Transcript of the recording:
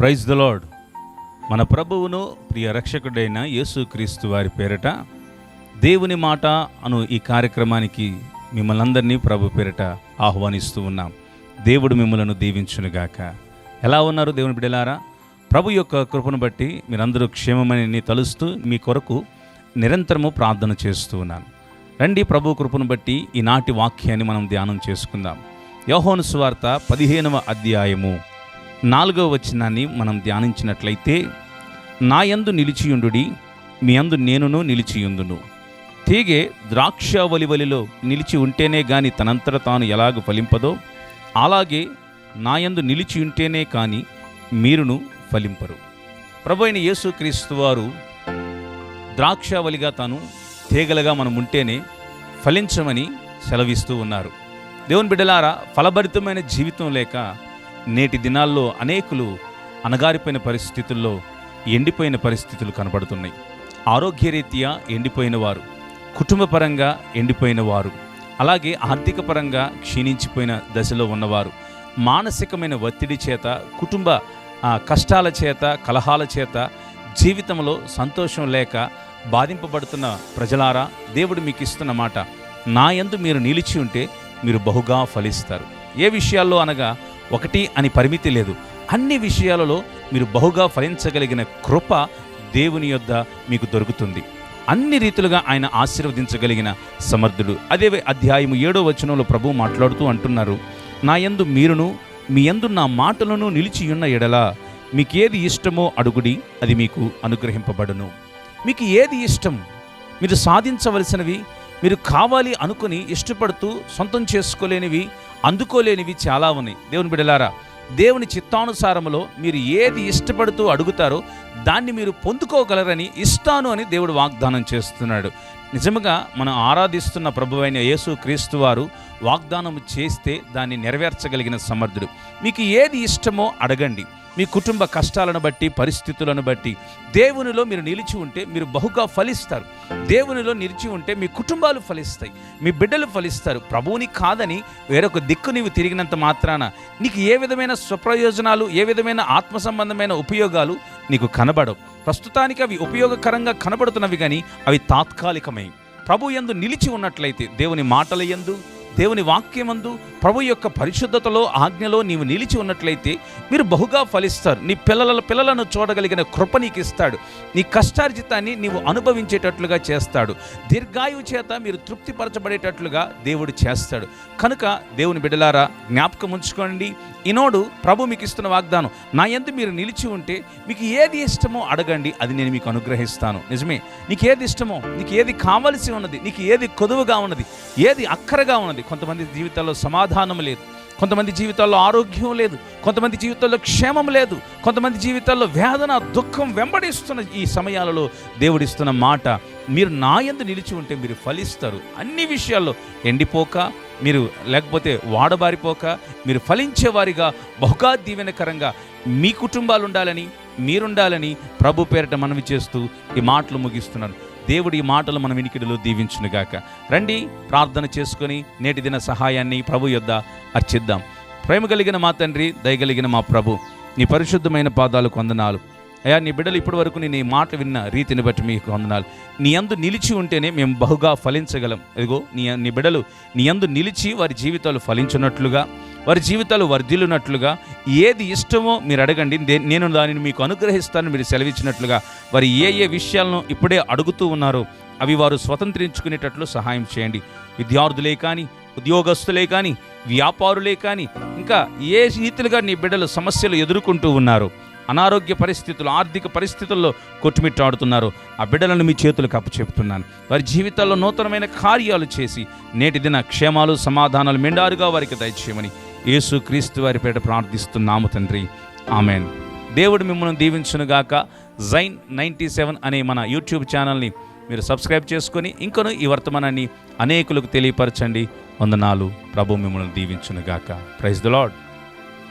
Praise the lord మన ప్రభువును ప్రియ రక్షకుడైన యేసుక్రీస్తు వారి పేరట దేవుని మాట అను ఈ కార్యక్రమానికి మిమ్మల్ని అందరినీ ప్రభు పేరిట ఆహ్వానిస్తూ ఉన్నాం. దేవుడు మిమ్మలను దీవించునుగాక. ఎలా ఉన్నారు దేవుని బిడలారా ప్రభు యొక్క కృపను బట్టి మీరందరూ క్షేమమని తలుస్తూ మీ కొరకు నిరంతరము ప్రార్థన చేస్తూ ఉన్నాను రండి ప్రభు కృపను బట్టి ఈనాటి వాక్యాన్ని మనం ధ్యానం చేసుకుందాం. యోహోను సువార్త పదిహేనవ అధ్యాయము నాలుగవ వచనాన్ని మనం ధ్యానించినట్లయితే నా యందు నిలిచియుండుడి మీ అందు నేనును నిలిచియుందును. తీగే ద్రాక్షవలివలిలో నిలిచి ఉంటేనే గాని తనంతట తాను ఎలాగ ఫలింపదో అలాగే నా యందు నిలిచి ఉంటేనే కానీ మీరును ఫలింపరు. ప్రభు అయిన యేసుక్రీస్తు వారు ద్రాక్షావలిగా తాను తీగలుగా మనం ఉంటేనే ఫలించమని సెలవిస్తూ ఉన్నారు. దేవుని బిడ్డలారా ఫలభరితమైన జీవితం లేక నేటి దినాల్లో అనేకులు అణగారిపోయిన పరిస్థితుల్లో ఎండిపోయిన పరిస్థితులు కనబడుతున్నాయి. ఆరోగ్యరీత్యా ఎండిపోయిన వారు కుటుంబపరంగా ఎండిపోయిన వారు అలాగే ఆర్థిక పరంగా క్షీణించిపోయిన దశలో ఉన్నవారు మానసికమైన ఒత్తిడి చేత కుటుంబ కష్టాల చేత కలహాల చేత జీవితంలో సంతోషం లేక బాధింపబడుతున్న ప్రజలారా దేవుడు మీకు ఇస్తున్న మాట నా యందు మీరు నిలిచి ఉంటే మీరు బహుగా ఫలిస్తారు. ఏ విషయాల్లో అనగా ఒకటి అని పరిమితి లేదు. అన్ని విషయాలలో మీరు బహుగా ఫలించగలిగిన కృప దేవుని యొద్ద మీకు దొరుకుతుంది. అన్ని రీతులుగా ఆయన ఆశీర్వదించగలిగిన సమర్థుడు అదే అధ్యాయము ఏడో వచనంలో ప్రభు మాట్లాడుతూ అంటున్నారు నా యందు మీరును మీ యందు నా మాటలను నిలిచియున్న ఎడల మీకేది ఇష్టమో అడుగుడి అది మీకు అనుగ్రహింపబడును. మీకు ఏది ఇష్టం? మీరు సాధించవలసినవి మీరు కావాలి అనుకుని ఇష్టపడుతూ సొంతం చేసుకోలేనివి అందుకోలేనివి చాలా ఉన్నాయి. దేవుని బిడలారా దేవుని చిత్తానుసారములో మీరు ఏది ఇష్టపడుతూ అడుగుతారో దాన్ని మీరు పొందుకోగలరని ఇస్తాను అని దేవుడు వాగ్దానం చేస్తున్నాడు. నిజముగా మనం ఆరాధిస్తున్న ప్రభువైన యేసు క్రీస్తు వారు వాగ్దానం చేస్తే దాన్ని నెరవేర్చగలిగిన సమర్థుడు. మీకు ఏది ఇష్టమో అడగండి. మీ కుటుంబ కష్టాలను బట్టి పరిస్థితులను బట్టి దేవునిలో మీరు నిలిచి ఉంటే మీరు బహుగా ఫలిస్తారు. దేవునిలో నిలిచి ఉంటే మీ కుటుంబాలు ఫలిస్తాయి మీ బిడ్డలు ఫలిస్తారు. ప్రభువుని కాదని వేరొక దిక్కు నీవు తిరిగినంత మాత్రాన నీకు ఏ విధమైన స్వప్రయోజనాలు ఏ విధమైన ఆత్మ సంబంధమైన ఉపయోగాలు నీకు కనబడవు. ప్రస్తుతానికి అవి ఉపయోగకరంగా కనబడుతున్నవి కానీ అవి తాత్కాలికమై ప్రభు యందు నిలిచి ఉన్నట్లయితే దేవుని మాటల యందు దేవుని వాక్యమందు ప్రభు యొక్క పరిశుద్ధతలో ఆజ్ఞలో నీవు నిలిచి ఉన్నట్లయితే మీరు బహుగా ఫలిస్తారు. నీ పిల్లల పిల్లలను చూడగలిగిన కృప నీకు ఇస్తాడు నీ కష్టార్జితాన్ని నీవు అనుభవించేటట్లుగా చేస్తాడు. దీర్ఘాయువు చేత మీరు తృప్తిపరచబడేటట్లుగా దేవుడు చేస్తాడు. కనుక దేవుని బిడ్డలారా జ్ఞాపకం ఉంచుకోండి. ఈనోడు ప్రభు మీకు ఇస్తున్న వాగ్దానం నా ఎందు మీరు నిలిచి ఉంటే మీకు ఏది ఇష్టమో అడగండి. అది నేను మీకు అనుగ్రహిస్తాను. నిజమే. నీకు ఏది ఇష్టమో నీకు ఏది కావలసి ఉన్నది నీకు ఏది కొదువుగా ఉన్నది ఏది అక్కరగా ఉన్నది కొంతమంది జీవితాల్లో సమాధానం లేదు. కొంతమంది జీవితాల్లో ఆరోగ్యం లేదు. కొంతమంది జీవితాల్లో క్షేమం లేదు. కొంతమంది జీవితాల్లో వేదన దుఃఖం వెంబడిస్తున్న ఈ సమయాలలో దేవుడిస్తున్న మాట మీరు నా ఎందు నిలిచి ఉంటే మీరు ఫలిస్తారు. అన్ని విషయాల్లో ఎండిపోక మీరు లేకపోతే వాడబారిపోక మీరు ఫలించేవారిగా బహుగా దీవెనకరంగా మీ కుటుంబాలు ఉండాలని మీరుండాలని ప్రభు పేరిట మనవి చేస్తూ ఈ మాటలు ముగిస్తున్నాను. దేవుడి ఈ మాటలు మన వినికిడిలో దీవించునుగాక. రండి ప్రార్థన చేసుకొని నేటి దిన సహాయాన్ని ప్రభు యొద్ద అర్చిద్దాం. ప్రేమ కలిగిన మా తండ్రి దయగలిగిన మా ప్రభు నీ పరిశుద్ధమైన పాదాలు కొందనాలు అయ్యా నీ బిడ్డలు ఇప్పటి వరకు నేను ఈ మాట విన్న రీతిని బట్టి మీకు వందనాలు. నీ అందు నిలిచి ఉంటేనే మేము బహుగా ఫలించగలం. ఇదిగో నీ నీ బిడ్డలు నీ అందు నిలిచి వారి జీవితాలు ఫలించినట్లుగా వారి జీవితాలు వర్ధిల్లునట్లుగా ఏది ఇష్టమో మీరు అడగండి. నేను దానిని మీకు అనుగ్రహిస్తాను మీరు సెలవిచ్చినట్లుగా వారి ఏ ఏ విషయాలను ఇప్పుడే అడుగుతూ ఉన్నారో అవి వారు స్వతంత్రించుకునేటట్లు సహాయం చేయండి. విద్యార్థులే కానీ ఉద్యోగస్తులే కానీ వ్యాపారులే కానీ ఇంకా ఏ రీతిలుగా నీ బిడ్డలు సమస్యలు ఎదుర్కొంటూ ఉన్నారు అనారోగ్య పరిస్థితులు ఆర్థిక పరిస్థితుల్లో కొట్టుమిట్టాడుతున్నారు ఆ బిడ్డలను మీ చేతులకు అప్పచెప్తున్నాను. వారి జీవితాల్లో నూతనమైన కార్యాలు చేసి నేటి దిన క్షేమాలు సమాధానాలు మెండారుగా వారికి దయచేయమని యేసు క్రీస్తు వారి పేట ప్రార్థిస్తున్నాము తండ్రి. ఆమెన్. దేవుడు మిమ్మల్ని దీవించునుగాక జైన్ నైంటీ సెవెన్ అనే మన యూట్యూబ్ ఛానల్ని మీరు సబ్స్క్రైబ్ చేసుకొని ఇంకను ఈ వర్తమానాన్ని అనేకులకు తెలియపరచండి. వందనాలు. ప్రభు మిమ్మల్ని దీవించునుగాక ప్రైజ్ ద లాడ్